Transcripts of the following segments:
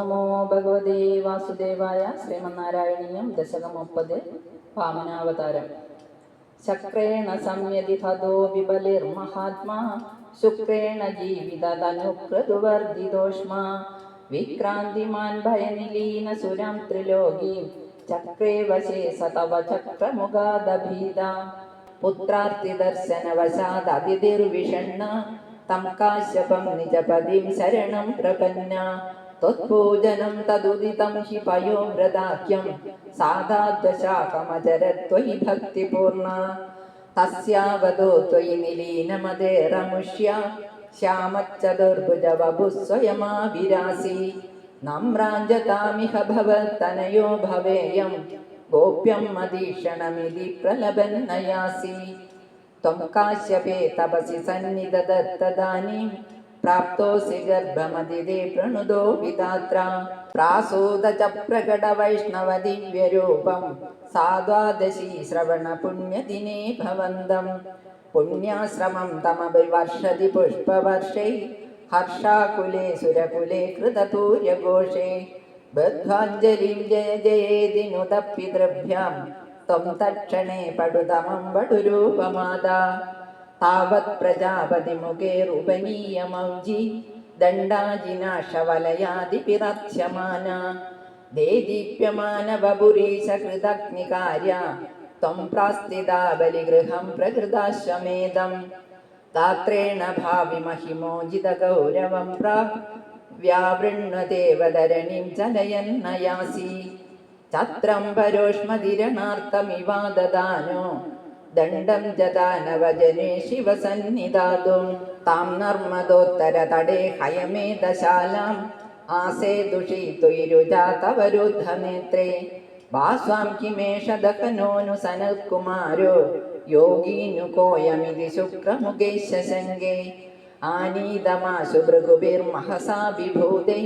നമോ ഭഗവതേ വാസുദേവായ ശ്രീമന്നാരായണീയം ദശകം മുപ്പത് പാമനാവതാരം. ശക്രേണ സംയതി ഹതോ വിബലിർമഹാത്മാ ശുക്രേണ ജീവിതതനുക്രതുവർദ്ധിതോഷ്മാ വിക്രാന്തിമാൻ ഭയനിലീന സുരം ത്രിലോകീം ചക്രേ വശേ സതവ ചക്രമുഖാദഭീത പുത്രാർത്തിദർശനവശാദതിർവിഷണ്ണ തം കാശ്യപം നിജപതിം ശരണം പ്രപന്ന त्वत्पूजनं तदुदितं हि पयोव्रताख्यं साधाद्वशाकमचरत्वयि भक्तिपूर्णा तस्यावदो त्वयि निलीनमदेरमुष्य श्यामच्चतुर्भुजवपुः स्वयमाविरासि नम्राञ्जतामिह भवत्तनयो भवेयं गोप्यं मदीषणमिति प्रलभन्नयासि त्वं काश्यपे तपसि सन्निधदत्तदानीं प्राप्तोऽसि गर्भमदिदे प्रणुदो विधात्रा प्रासूद च प्रकटवैष्णवदिव्यरूपं साद्वादशी श्रवणपुण्यदिने भवन्तम् पुण्याश्रमं तमभिवर्षति पुष्पवर्षे हर्षाकुले सुरकुले कृततूर्यघोषे बद्ध्वाञ्जलिं जय जयेति नुतपितृभ्यां त्वं तत्क्षणे पडुतमं वडुरूपमादा तावत् प्रजापतिमुखेरुपनीयमौजि दण्डाजिनाशवलयादिपिरत्स्यमाना देदीप्यमानबबुरीशकृतग्निकार्या त्वं प्रास्थिता बलिगृहं प्रकृताश्वमेधम् दात्रेण भाविमहिमोजितगौरवं प्राक् व्यावृण्वदेवधरणिं चलयन्नयासि छत्रं ദണ്ഡം ജതാനവജനേ ശിവസന്നിധാതും. താം നർമ്മദോത്തര തടേ ഹയമേ ദശാലാം. ആസേ ദുഷിതുരുജാതവരുദ്ധനേത്രേ വാസ്വാം കിമേഷ ദഹനോനു സനൽകുമാരോ യോഗീനു കോയമിതി ശുക്രമുഖേ ശശങ്കേ ആനീതമാശു ഭൃഗുഭിർമഹസാ വിഭൂതൈ.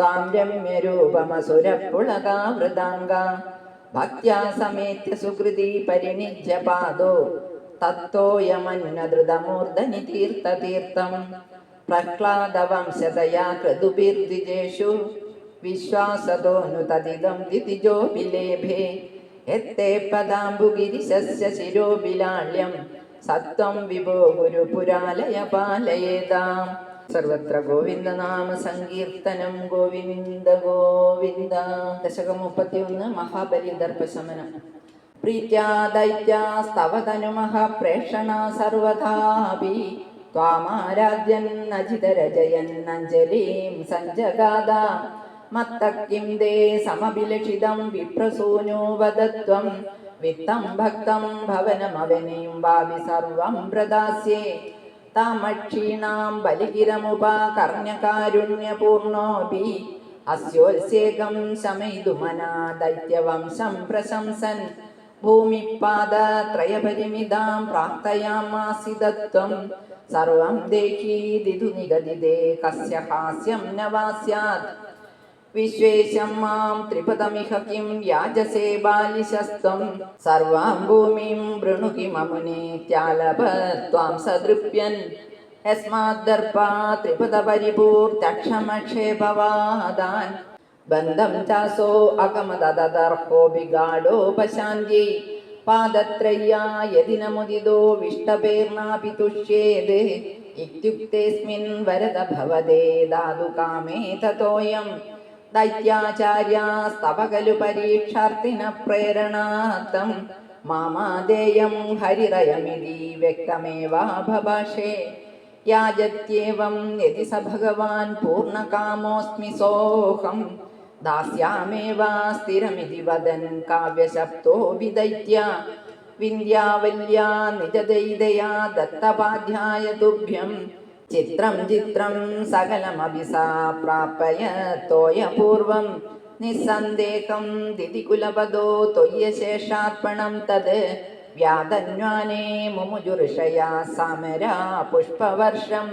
താം രമ്യരൂപമസുരപ്പുളകാവൃതാംഗ. ഭക്യാ സമേത്യ സുഹൃതി പരിണിജ്യ പാദോ. തത്തോയമന്നധൃതമൂർധനി തീർത്ഥ തീർത്ഥം പ്രഹ്ലാദവംശതയാ കൃതുപിർദ്വിജേഷു വിശ്വാസതോനു തതിദം എത്തേ പദാംബുഗിരിശസ്യ ശിരോബിലാള്യം സത്വം വിഭോ ഗുരു പുരാലയ പാലയേതാം സർവത്ര ഗോവിന്ദനാമ സങ്കീർത്തനം ഗോവിന്ദ ഗോവിന്ദ. ദശകം മുപ്പത്തിയൊന്ന് മഹാബലി ദർഭശമനം പ്രീത്യാ ദൈത്യാസ്തവതനുമഹ പ്രേഷണ സർവഥാപി ത്വാമാരാധ്യൻ അജിതരജയന്നഞ്ജലിം സഞ്ജഗാദ. മത്തക്കിം ദേ സമഭിലഷിതം വിപ്രസൂനോ വദത്വം. വിത്തം ഭക്തം ഭവനമവനീം ഭാവി സർവം പ്രദാസ്യേ. താമക്ഷീണാം ബലിഗിരമുപകർണ്യകാരുണ്യപൂർണോപി അസ്യോത്സേകം ശമയിതുമനാ ദൈത്യവംശം പ്രശംസൻ. ഭൂമിപ്പാദത്രയപരിമിതാം പ്രാർത്ഥയാമാസിതത്വം. സർവം ദേഹീ ദിതു നിഗതിദേ കസ്യ ഹാസ്യം നവാസ്യാത്. വിശ്വേശം മാം ത്രിപദമിഹ കിം യാജസേ ബാലിശസ്തം സർവാം ഭൂമിം വൃണുകി മമുനെ ത്യാലഭ ത്വാം സദൃപ്യൻ യസ്മാദ്ദർപ്പാ ത്രിപദപരിപൂർത്തക്ഷമക്ഷേപവാദാൻ ബന്ധം ചാസോ അകമതദർഹോപിഗാഢോപശാന്തി പാദത്രയ്യാ യതി നമുദിതോ വിഷ്ടപേർണാപി തുഷ്യേത് ഇത്യുക്തേസ്മിൻ വരദ ഭവതേ ദാതു കാമേ ദൈത്യാചാര്യാസ്തവ ഖലു പരീക്ഷാർത്ഥിന പ്രേരണാർത്ഥം മാമാദേയം ഹരിറയമിതി വ്യക്തമേവാഭഭാഷേ യാജത്യേവം യതി സ ഭഗവാൻ പൂർണകാമോസ്മി സോഹം. ദാസ്യാമേവാ സ്ഥിരമിതി വദൻ കാവ്യശബ്ദോ വിദൈത്യ. വിന്ധ്യാവല്യാ നിജദൈതയാ ദത്തപാധ്യായ തുഭ്യം ചിത്രം ചിത്രം സകലമഭിസാപ്രാപയ തോയപൂർവം നിസ്സന്ദേഹം ദിതികുലപദോ തൊയ്യശേഷാർപ്പണം തത്. വ്യാതന്വാനേ മുമുജുഋഷയാ സമരാ പുഷ്പവർഷം.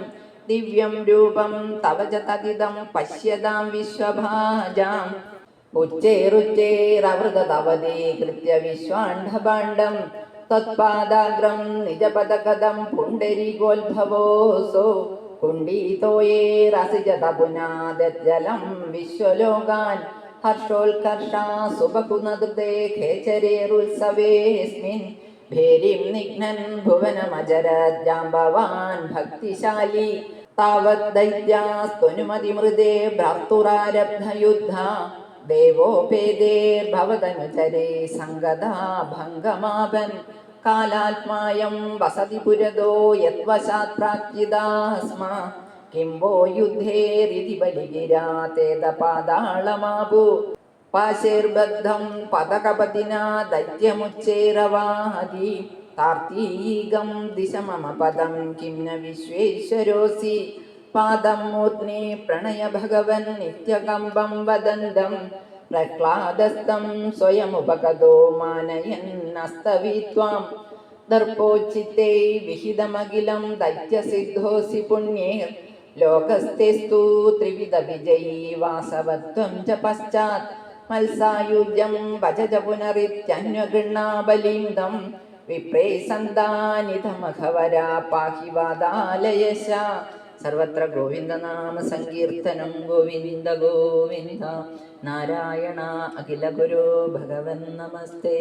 ദിവ്യം രൂപം തവ ച തതിതം പശ്യതാം വിശ്വഭാജാം. ഉച്ചേരുച്ചേരവൃതവതീകൃത്യ വിശ്വാണ്ഡഭാണ്ഡം त्वत्पादाग्रं निजपदकदं पुण्डरीगोद्भवोऽसौ कुण्डीतो ये रसिजत पुनादज्जलं विश्वलोकान् हर्षोल्कर्षा सुबकुनदृते खेचरेरुत्सवेऽस्मिन् भेरिं निघ्नन् भुवनमजरज्जाम्बवान् भक्तिशाली तावद्दैत्यास्त्वनुमतिमृदे भ्रातुरारब्धयुद्धा ദേവോപേദേർഭവതനുചരേ സങ്കദാ ഭംഗമാപൻ. കാലാത്മായം വസതി പുരതോ യത്വശാത് പ്രാക്ജിതാ കിംബോ യുദ്ധേരിതി ബലിഗിരാ തേദപാതാളമാപു പാശേർബദ്ധം പദകപതിനാ ദൈത്യമുച്ചേരവാഹതി താർത്തീകം ദിശ മമ പദം കിം വിശ്വേശ്വരോസി. മൂർധ്നി പ്രണയ ഭഗവൻ നിത്യകമ്പം വദന്തം പ്രഹ്ലാദസ്തം സ്വയമുപഗതോ മാനയന്നസ്തവീത്വാം ദർപ്പോച്ചിത്തേ വിഹിതമഖിലം ദൈത്യസിദ്ധോസി പുണ്യേർ. ലോകസ്ഥെസ്തു ത്രിവിധ വിജയീ വാസവത്വം ച പശ്ചാത്. മത്സായുജ്യം ഭജജ പുനരിത്യന്വഗൃണാബലിംഗം വിപ്രേ സന്താനിധമഖവരാ പാഹി വാദാലയശ. സർവത്ര ഗോവിന്ദനാമ സങ്കീർത്തനം ഗോവിന്ദ ഗോവിന്ദ. നാരായണ അഖില ഗുരു ഭഗവൻ നമസ്തേ.